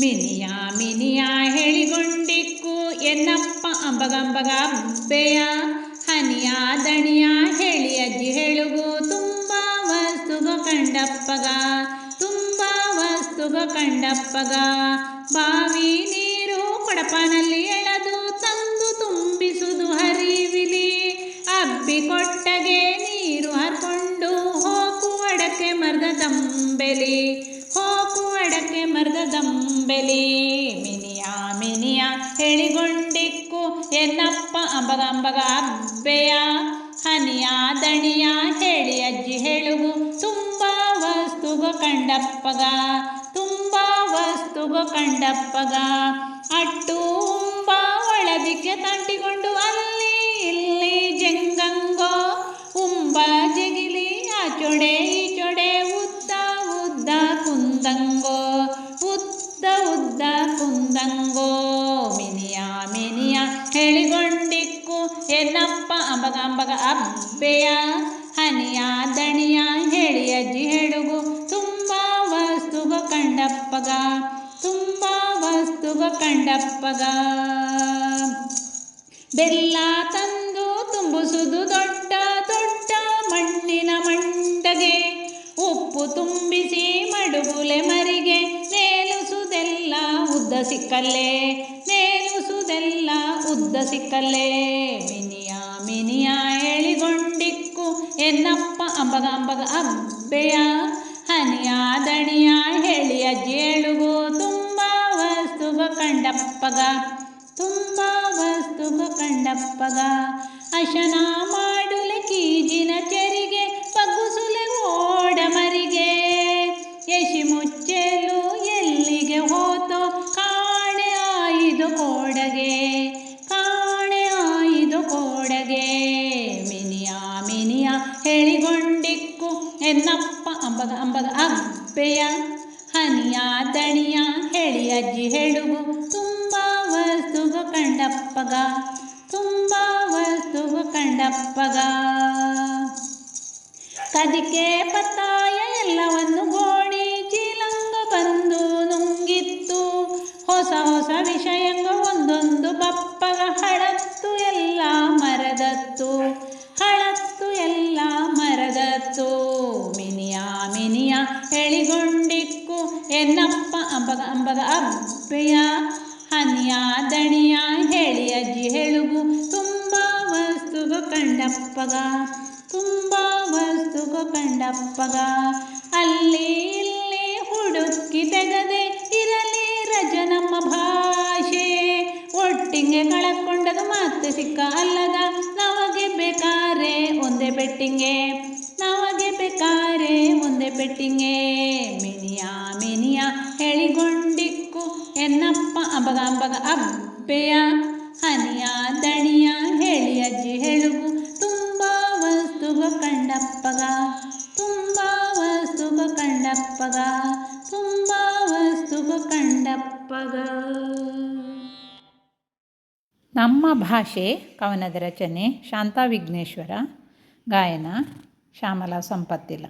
ಮಿನಿಯ ಮಿನಿಯ, ಹೇಳಿಗೊಂಡಿಕ್ಕು ಎನ್ನಪ್ಪ ಅಂಬಗಂಬಗ ಅಂಬೆಯ. ಹನಿಯ, ದಣಿಯ ಹೇಳಿ ಅಜ್ಜಿ ಹೇಳುಗು, ತುಂಬ ವಸ್ತುಗ ಕಂಡಪ್ಪಗ, ತುಂಬ ವಸ್ತುಗ ಕಂಡಪ್ಪಗ. ಬಾವಿ ನೀರು ಕೊಡಪನಲ್ಲಿ ಎಳೆದು ತಂದು ತುಂಬಿಸುವುದು ಹರಿವಿಲಿ. ಅಬ್ಬಿ ಕೊಟ್ಟಗೆ ನೀರು ಹಾಕೊಂಡು ಹೋಗು ಅಡಕೆ ಮರದ ಹೋಗು ದಂಬೆಲಿ ಮಿನಿಯ ಮಿನಿಯ, ಹೇಳಿಗೊಂಡಿಕ್ಕು, ಎನ್ನಪ್ಪ ಅಂಬಗ ಅಂಬಗ ಅಬ್ಬೆಯ, ಹನಿಯ, ದಣಿಯ, ಹೇಳಿ ಅಜ್ಜಿ ಹೇಳುಗು, ತುಂಬ ವಸ್ತುಗ ಕಂಡಪ್ಪಗ, ತುಂಬ ವಸ್ತುಗ ಕಂಡಪ್ಪಗ, ಅಟ್ಟು ಉಂಬ ಒಳದಿಕ್ಕೆ ತಂಟಿಕೊಂಡು ಅಲ್ಲಿ, ಇಲ್ಲಿ ಜಂಗಂಗೋ, ಉಂಬ ಜಗಿಲಿ ಈ ಚೊಡೆ, ಉದ್ದ ಉದ್ದ ಕುಂದಂಗೋ. ಕುಂದಂಗೋ ಮಿನಿಯ ಮಿನಿಯ ಹೇಳಿಕೊಂಡಿಕ್ಕು ಏನಪ್ಪ ಅಂಬಗ ಅಂಬಗ, ಅಬ್ಬೆಯ. ಹನಿಯ, ದಣಿಯ ಹೇಳಿ ಅಜ್ಜಿ, ಹೇಳುಗು. ತುಂಬ ವಸ್ತುಗ ಕಂಡಪ್ಪಗ. ತುಂಬ ವಸ್ತುಗ ಕಂಡಪ್ಪಗ. ಬೆಲ್ಲ ತಂದು ತುಂಬಿಸುದು ದೊಡ್ಡ ಉದ್ದ ಸಿಕ್ಕಲ್ಲೇ ಮೇಲುಸುದೆಲ್ಲ ಉದ್ದ ಸಿಕ್ಕಲ್ಲೇ. ಮಿನಿಯ ಮಿನಿಯ ಎಳಿಗೊಂಡಿಕ್ಕು, ಎನ್ನಪ್ಪ ಅಂಬಗ ಅಂಬಗ ಅಬ್ಬೆಯ ಹನಿಯ ದಣಿಯ ಹೇಳಿ ಅಜ್ಜಿ ಹೇಳುಗು ತುಂಬ ವಸ್ತುಗ ಕಂಡಪ್ಪಗ, ತುಂಬ ವಸ್ತುಗ ಕಂಡಪ್ಪಗ. ಅಶನ ಅಂಬಗ ಅಂಬಗ ಅಪ್ಪೆಯ ಹನಿಯ ತಣಿಯ ಹೇಳಿ ಅಜ್ಜಿ ಹೇಳುವು, ತುಂಬ ವಸ್ತುವ ಕಂಡಪ್ಪಗ, ತುಂಬ ವಸ್ತುವ ಕಂಡಪ್ಪಗ. ಕದಿಕೆ ಪತ್ತಾಯ ಎಲ್ಲವನ್ನು ಗೋಣಿ ಚೀಲಂಗ ಬಂದು ನುಂಗಿತ್ತು, ಹೊಸ ಹೊಸ ವಿಷಯಂಗ ಒಂದೊಂದು ಪಪ್ಪಗ ಹಳತ್ತು ಹೇಳಿಗೊಂಡಿಕ್ಕು ಎನ್ನಪ್ಪ ಅಂಬಗ ಅಂಬಗ ಅಬ್ಬೆಯ ಹನಿಯ ದಣಿಯ ಹೇಳಿ ಅಜ್ಜಿ ಹೇಳುಗು ತುಂಬ ವಸ್ತುಗ ಕಂಡಪ್ಪಗ, ತುಂಬ ವಸ್ತುಗ ಕಂಡಪ್ಪಗ. ಅಲ್ಲಿ ಇಲ್ಲಿ ಹುಡುಕಿ ತೆಗದೆ ಇರಲಿ ರಜ ನಮ್ಮ ಭಾಷೆ. ಒಟ್ಟಿಗೆ ಕಳಕೊಂಡದು ಮತ್ತೆ ಸಿಕ್ಕ ಅಲ್ಲದ ನಮಗೆ ಬೇಕಾರೆ ಒಂದೇ ಬೆಟ್ಟಿಂಗೆ, ನಮಗೆ ಬೇಕಾರೆ ಒಂದೇ ಮಿನಿಯ ಮಿನಿಯ ಹೇಳಿಗೊಂಡಿಕ್ಕು ಎನ್ನಪ್ಪ ಅಂಬಗ ಅಂಬಗ ಅಬ್ಬೆಯ ಹನಿಯ ದಣಿಯ ಹೇಳಿ ಅಜ್ಜಿ ಹೇಳುಗು ತುಂಬ ವಸ್ತುಗ ಕಂಡಪ್ಪಗ, ತುಂಬ ವಸ್ತುಗ ಕಂಡಪ್ಪಗ, ತುಂಬ ವಸ್ತುಗ ಕಂಡಪ್ಪಗ. ನಮ್ಮ ಭಾಷೆ, ಕವನದ ರಚನೆ ಶಾಂತಾ ವಿಘ್ನೇಶ್ವರ ಗಾಯನ, ಶ್ಯಾಮಲಾ ಸಂಪತ್ತಿಲ್ಲ.